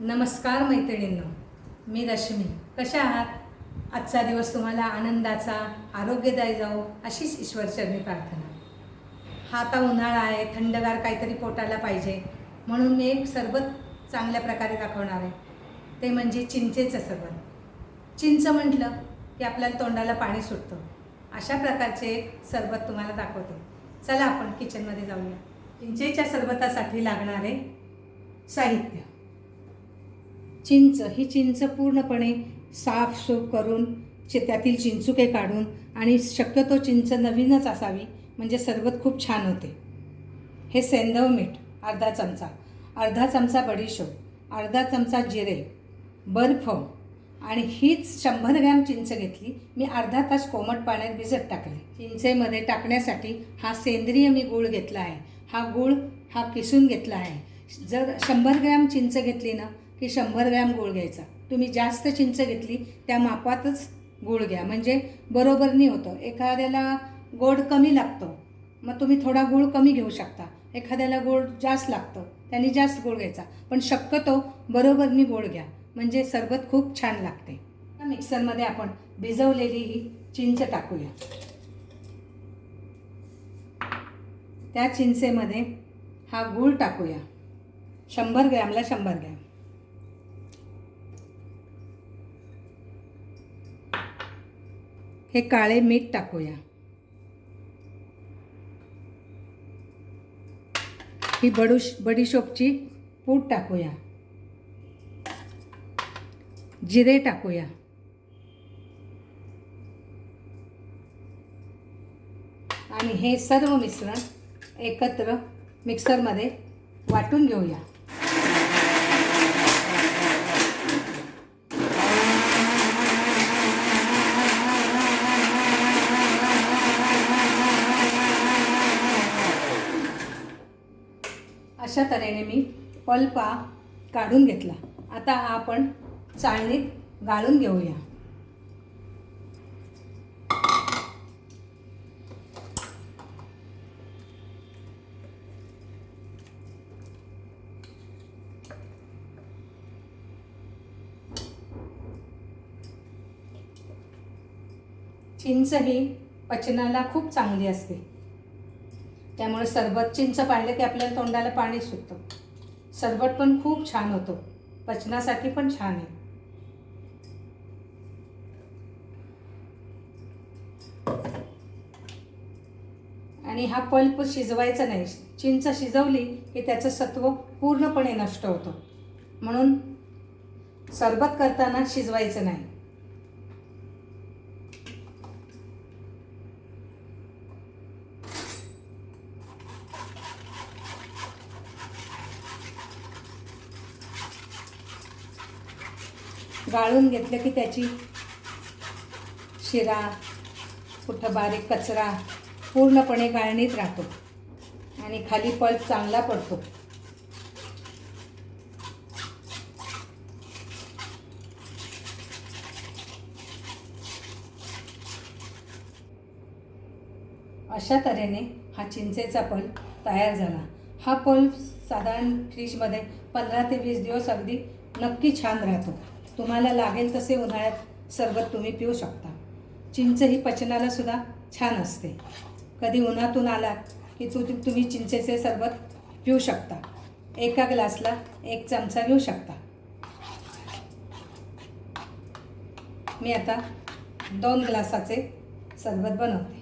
नमस्कार मैत्रिणींनो मी रश्मी कशा आहात? आजचा दिवस तुम्हाला आनंदाचा आरोग्यदायी जाऊ अशीच ईश्वरचरणी प्रार्थना. हा आता उन्हाळा आहे थंडगार काहीतरी पोटाला पाहिजे म्हणून मी एक सरबत चांगल्या प्रकारे दाखवणार आहे. ते म्हणजे चिंचेचं सरबत. चिंच म्हटलं की आपल्याला तोंडाला पाणी सुटतं. अशा प्रकारचे एक सरबत तुम्हाला दाखवते. चला आपण किचनमध्ये जाऊया. चिंचेच्या सरबतासाठी लागणारे साहित्य. चिंच ही चिंच पूर्णपणे साफ सूफ करून चे त्यातील चिंचुके काढून आणि शक्यतो चिंच नवीनच असावी म्हणजे सरबत खूप छान होते. हे सेंधव मीठ अर्धा चमचा. अर्धा चमचा बडीशोप अर्धा चमचा जिरे बर्फ आणि हीच शंभर ग्रॅम चिंच घेतली मी अर्धा तास कोमट पाण्यात भिजत टाकली. चिंचेमध्ये टाकण्यासाठी हा सेंद्रिय मी गूळ घेतला आहे. हा गूळ हा किसून घेतला आहे. जर शंभर ग्रॅम चिंच घेतली ना की शंभर ग्रॅम गूळ घ्यायचा. तुम्ही जास्त चिंच घेतली त्या मापातच गूळ घ्या. म्हणजे बरोबरनी होतं. एखाद्याला गोड कमी लागतं मग तुम्ही थोडा गूळ कमी घेऊ शकता. एखाद्याला गोड जास्त लागतं त्यांनी जास्त गोळ घ्यायचा. पण शक्यतो बरोबरनी गोळ घ्या. म्हणजे सरबत खूप छान लागते. मिक्सरमध्ये आपण भिजवलेली ही चिंच टाकूया. त्या चिंचेमध्ये हा गूळ टाकूया. शंभर ग्रॅमला शंभर ग्रॅम. हे काळे मीठ टाकूया. ही बडूश बडीशोपची पूड टाकूया. जिरे टाकूया. आणि हे सर्व मिश्रण एकत्र मिक्सरमध्ये वाटून घेऊया. अशा तऱ्हेने मी पल्पा काढून घेतला. आता आपण चाळणीत गाळून घेऊया. चिंच ही पचनाला खूप चांगली असते. त्यामुळे सरबत चिंच पाहिलं की आपल्याला तोंडाला पाणी सुटतं. सरबत पण खूप छान होतो. पचनासाठी पण छान आहे. आणि हा पल्प शिजवायचा नाही. चिंच शिजवली की त्याचं सत्व पूर्णपणे नष्ट होतं. म्हणून सरबत करताना शिजवायचं नाही. गाळून घेतलं की त्याची शिरा कुठं बारीक कचरा पूर्णपणे गाळणीत राहतो. आणि खाली पल्प चांगला पडतो. अशा तऱ्हेने हा चिंचेचा पल्प तयार झाला. हा पल्प साधारण फ्रीजमध्ये पंधरा ते वीस दिवस अगदी नक्की छान राहतो. तुम्हाला लागेल तसे उन्हाळ्यात सरबत तुम्ही पिऊ शकता. चिंच ही पचनाला सुद्धा छान असते. कधी उन्हातून आला की तू तुम्ही चिंचेचे सरबत पिऊ शकता. एका ग्लासला एक चमचा घेऊ शकता. मी आता दोन ग्लासाचे सरबत बनवते.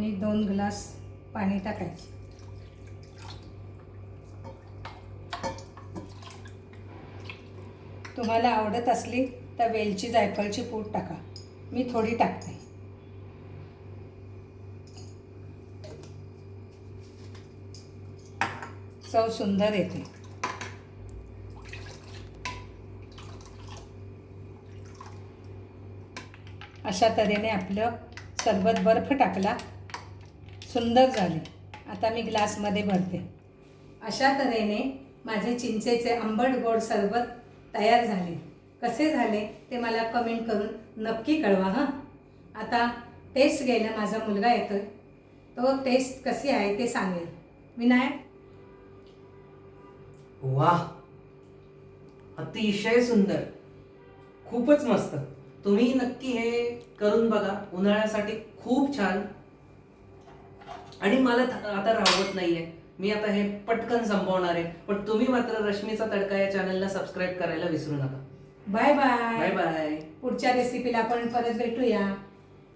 आणि दोन ग्लास पाणी टाकायचे. तुम्हाला आवडत असली तर वेलची जायफळची पूड टाका. मी थोडी टाकते. चव सुंदर येते. अशा तऱ्हेने आपलं सरबत बर्फ टाकला. सुंदर झाले. आता मी ग्लासमध्ये भरते. अशा तऱ्हेने माझे चिंचेचे आंबट गोड सरबत तयार झाले. कसे झाले ते मला कमेंट करून नक्की कळवा हां? आता टेस्ट घ्यायला माझा मुलगा येतोय. तो टेस्ट कशी आहे ते सांगेल. विनायक? वा अतिशय सुंदर. खूपच मस्त. तुम्ही नक्की हे करून बघा. उन्हाळ्यासाठी खूप छान. आणि मला आता राहवत नाहीये. मी आता हे पटकन संपवणार आहे. पण तुम्ही मात्र रश्मीचा तडका या चॅनलला सबस्क्राईब करायला विसरू नका. बाय बाय बाय बाय पुढच्या रेसिपीला आपण परत भेटूया.